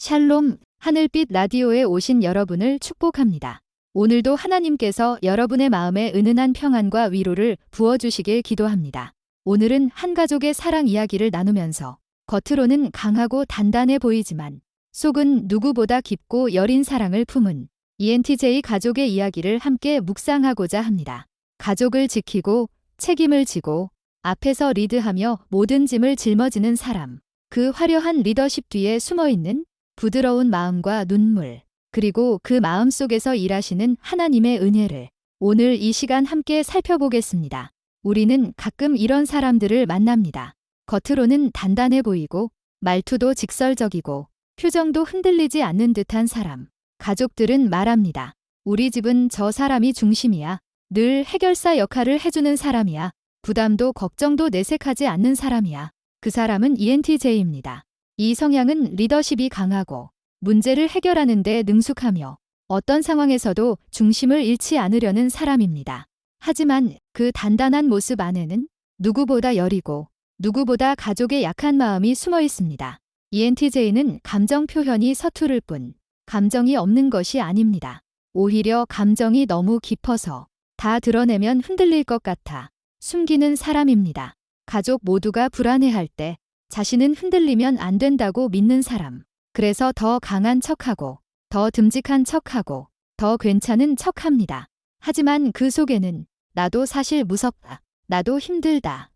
샬롬, 하늘빛 라디오에 오신 여러분을 축복합니다. 오늘도 하나님께서 여러분의 마음에 은은한 평안과 위로를 부어주시길 기도합니다. 오늘은 한 가족의 사랑 이야기를 나누면서 겉으로는 강하고 단단해 보이지만 속은 누구보다 깊고 여린 사랑을 품은 ENTJ 가족의 이야기를 함께 묵상하고자 합니다. 가족을 지키고 책임을 지고 앞에서 리드하며 모든 짐을 짊어지는 사람. 그 화려한 리더십 뒤에 숨어 있는 부드러운 마음과 눈물, 그리고 그 마음 속에서 일하시는 하나님의 은혜를 오늘 이 시간 함께 살펴보겠습니다. 우리는 가끔 이런 사람들을 만납니다. 겉으로는 단단해 보이고 말투도 직설적이고 표정도 흔들리지 않는 듯한 사람. 가족들은 말합니다. 우리 집은 저 사람이 중심이야. 늘 해결사 역할을 해주는 사람이야. 부담도 걱정도 내색하지 않는 사람이야. 그 사람은 ENTJ입니다. 이 성향은 리더십이 강하고 문제를 해결하는 데 능숙하며 어떤 상황에서도 중심을 잃지 않으려는 사람입니다. 하지만 그 단단한 모습 안에는 누구보다 여리고 누구보다 가족의 약한 마음이 숨어 있습니다. ENTJ는 감정 표현이 서투를 뿐 감정이 없는 것이 아닙니다. 오히려 감정이 너무 깊어서 다 드러내면 흔들릴 것 같아 숨기는 사람입니다. 가족 모두가 불안해할 때 자신은 흔들리면 안 된다고 믿는 사람. 그래서 더 강한 척하고, 더 듬직한 척하고, 더 괜찮은 척합니다. 하지만 그 속에는 나도 사실 무섭다. 나도 힘들다.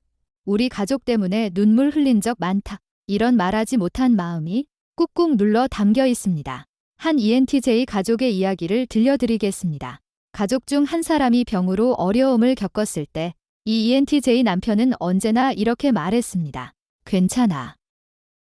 우리 가족 때문에 눈물 흘린 적 많다. 이런 말하지 못한 마음이 꾹꾹 눌러 담겨 있습니다. 한 ENTJ 가족의 이야기를 들려드리겠습니다. 가족 중 한 사람이 병으로 어려움을 겪었을 때 이 ENTJ 남편은 언제나 이렇게 말했습니다. 괜찮아.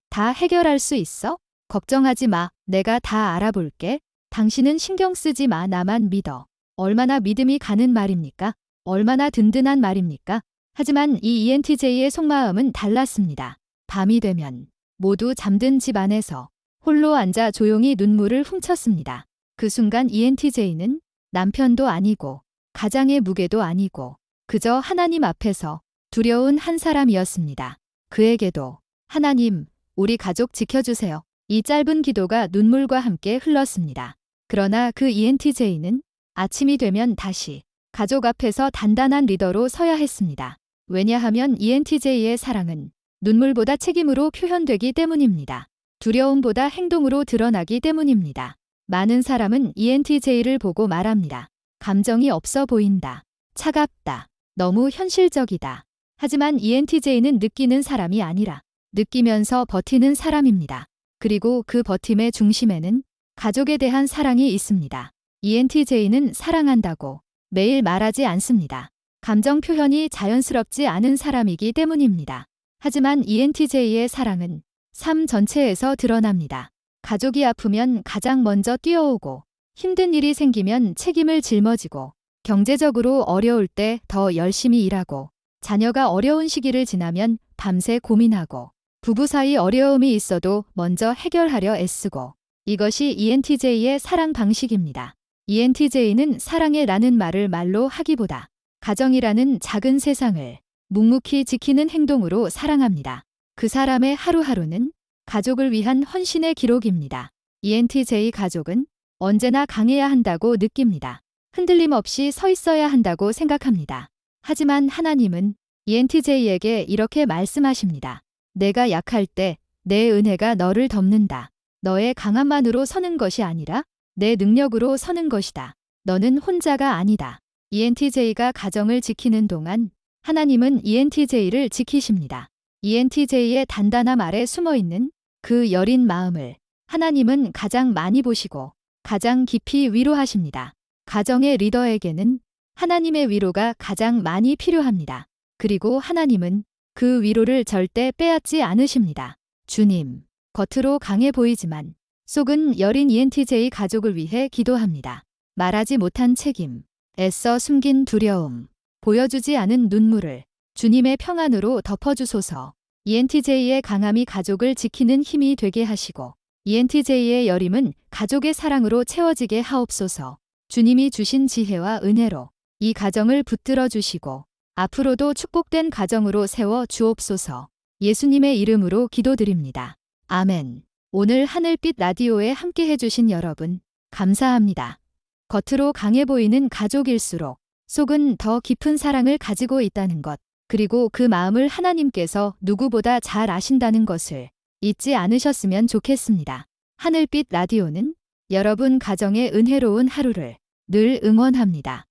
다 해결할 수 있어? 걱정하지 마. 내가 다 알아볼게. 당신은 신경 쓰지 마. 나만 믿어. 얼마나 믿음이 가는 말입니까? 얼마나 든든한 말입니까? 하지만 이 ENTJ의 속마음은 달랐습니다. 밤이 되면 모두 잠든 집 안에서 홀로 앉아 조용히 눈물을 훔쳤습니다. 그 순간 ENTJ는 남편도 아니고 가장의 무게도 아니고 그저 하나님 앞에서 두려운 한 사람이었습니다. 그에게도 하나님, 우리 가족 지켜주세요. 이 짧은 기도가 눈물과 함께 흘렀습니다. 그러나 그 ENTJ는 아침이 되면 다시 가족 앞에서 단단한 리더로 서야 했습니다. 왜냐하면 ENTJ의 사랑은 눈물보다 책임으로 표현되기 때문입니다. 두려움보다 행동으로 드러나기 때문입니다. 많은 사람은 ENTJ를 보고 말합니다. 감정이 없어 보인다. 차갑다. 너무 현실적이다. 하지만 ENTJ는 느끼는 사람이 아니라 느끼면서 버티는 사람입니다. 그리고 그 버팀의 중심에는 가족에 대한 사랑이 있습니다. ENTJ는 사랑한다고 매일 말하지 않습니다. 감정 표현이 자연스럽지 않은 사람이기 때문입니다. 하지만 ENTJ의 사랑은 삶 전체에서 드러납니다. 가족이 아프면 가장 먼저 뛰어오고 힘든 일이 생기면 책임을 짊어지고 경제적으로 어려울 때 더 열심히 일하고 자녀가 어려운 시기를 지나면 밤새 고민하고 부부 사이 어려움이 있어도 먼저 해결하려 애쓰고 이것이 ENTJ의 사랑 방식입니다. ENTJ는 사랑해 라는 말을 말로 하기보다 가정이라는 작은 세상을 묵묵히 지키는 행동으로 사랑합니다. 그 사람의 하루하루는 가족을 위한 헌신의 기록입니다. ENTJ 가족은 언제나 강해야 한다고 느낍니다. 흔들림 없이 서 있어야 한다고 생각합니다. 하지만 하나님은 ENTJ에게 이렇게 말씀하십니다. 내가 약할 때 내 은혜가 너를 덮는다. 너의 강함만으로 서는 것이 아니라 내 능력으로 서는 것이다. 너는 혼자가 아니다. ENTJ가 가정을 지키는 동안 하나님은 ENTJ를 지키십니다. ENTJ의 단단함 아래 숨어 있는 그 여린 마음을 하나님은 가장 많이 보시고 가장 깊이 위로하십니다. 가정의 리더에게는 하나님의 위로가 가장 많이 필요합니다. 그리고 하나님은 그 위로를 절대 빼앗지 않으십니다. 주님, 겉으로 강해 보이지만 속은 여린 ENTJ 가족을 위해 기도합니다. 말하지 못한 책임, 애써 숨긴 두려움, 보여주지 않은 눈물을 주님의 평안으로 덮어주소서. ENTJ의 강함이 가족을 지키는 힘이 되게 하시고 ENTJ의 여림은 가족의 사랑으로 채워지게 하옵소서. 주님이 주신 지혜와 은혜로 이 가정을 붙들어 주시고 앞으로도 축복된 가정으로 세워 주옵소서. 예수님의 이름으로 기도드립니다. 아멘. 오늘 하늘빛 라디오에 함께 해주신 여러분, 감사합니다. 겉으로 강해 보이는 가족일수록 속은 더 깊은 사랑을 가지고 있다는 것, 그리고 그 마음을 하나님께서 누구보다 잘 아신다는 것을 잊지 않으셨으면 좋겠습니다. 하늘빛 라디오는 여러분 가정의 은혜로운 하루를 늘 응원합니다.